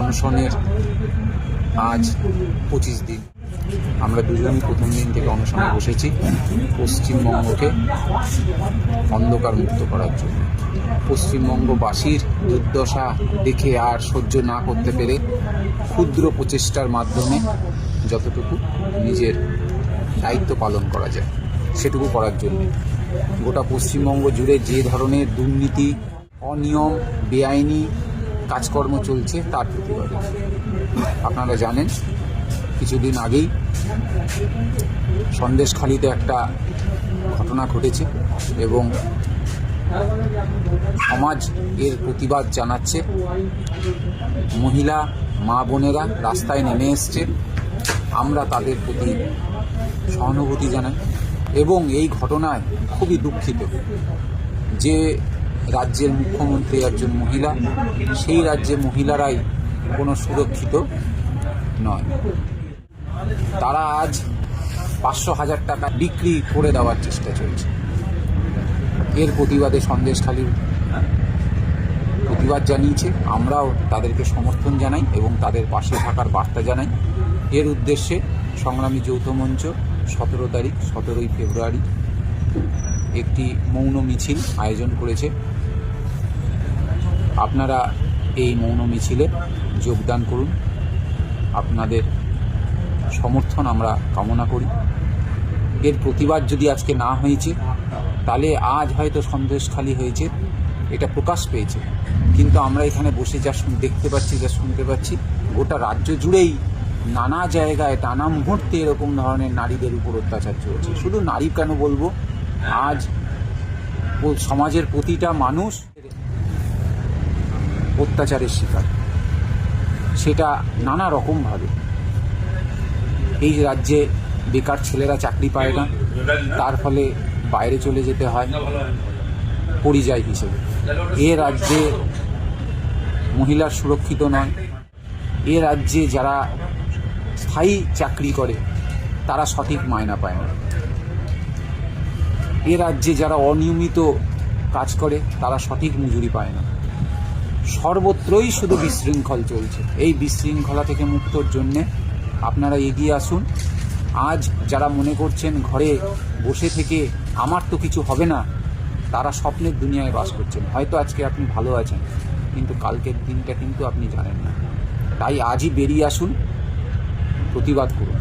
অনশনের আজ পঁচিশ দিন। আমরা দুজনই প্রথম দিন থেকে অনশনে বসেছি পশ্চিমবঙ্গকে অন্ধকার মুক্ত করার জন্য। পশ্চিমবঙ্গবাসীর দুর্দশা দেখে আর সহ্য না করতে পেরে ক্ষুদ্র প্রচেষ্টার মাধ্যমে যতটুকু নিজের দায়িত্ব পালন করা যায়, সেটুকু করার জন্য। গোটা পশ্চিমবঙ্গ জুড়ে যে ধরনের দুর্নীতি, অনিয়ম, বেআইনি কাজকর্ম চলছে তার প্রতিবাদে। আপনারা জানেন, কিছুদিন আগেই সন্দেশখালিতে একটা ঘটনা ঘটেছে এবং সমাজ এর প্রতিবাদ জানাচ্ছে। মহিলা, মা বোনেরা রাস্তায় নেমে এসছে। আমরা তাদের প্রতি সহানুভূতি জানাই এবং এই ঘটনায় খুবই দুঃখিত যে রাজ্যের মুখ্যমন্ত্রী একজন মহিলা, সেই রাজ্যে মহিলারাই কোনো সুরক্ষিত নয়। তারা আজ পাঁচশো হাজার টাকা বিক্রি করে দেওয়ার চেষ্টা চলছে। এর প্রতিবাদে সন্দেশখালীর প্রতিবাদ জানিয়েছে। আমরাও তাদেরকে সমর্থন জানাই এবং তাদের পাশে থাকার বার্তা জানাই। এর উদ্দেশ্যে সংগ্রামী যৌথ মঞ্চ সতেরো তারিখ, সতেরোই ফেব্রুয়ারি একটি মৌন মিছিল আয়োজন করেছে। আপনারা এই মৌন মিছিলে যোগদান করুন। আপনাদের সমর্থন আমরা কামনা করি। এর প্রতিবাদ যদি আজকে না হয়েছে, তাহলে আজ হয়তো সন্দেশখালি হয়েছে, এটা প্রকাশ পেয়েছে। কিন্তু আমরা এখানে বসে যা দেখতে পাচ্ছি, যা শুনতে পাচ্ছি, গোটা রাজ্য জুড়েই নানা জায়গায়, নানা মুহূর্তে এরকম ধরনের নারীদের উপর অত্যাচার চলছে। শুধু নারী কেন বলব? আজ সমাজের প্রতিটা মানুষ অত্যাচারের শিকার। সেটা নানা রকমভাবে এই রাজ্যে বেকার ছেলেরা চাকরি পায় না। তার ফলে বাইরে চলে যেতে হয় পরিযায়ী হিসেবে। এ রাজ্যে মহিলার সুরক্ষিত নয়। এ রাজ্যে যারা স্থায়ী চাকরি করে, তারা সঠিক মায়না পায় না। এ রাজ্যে যারা অনিয়মিত কাজ করে, তারা সঠিক মজুরি পায় না। সর্বত্রই শুধু বিশৃঙ্খল চলছে। এই বিশৃঙ্খলা থেকে মুক্তর জন্যে আপনারা এগিয়ে আসুন। আজ যারা মনে করছেন ঘরে বসে থেকে আমার তো কিছু হবে না, তারা স্বপ্নের দুনিয়ায় বাস করছেন। হয়তো আজকে আপনি ভালো আছেন, কিন্তু কালকের দিনটা কিন্তু আপনি জানেন না। তাই আজই বেরিয়ে আসুন, প্রতিবাদ করুন।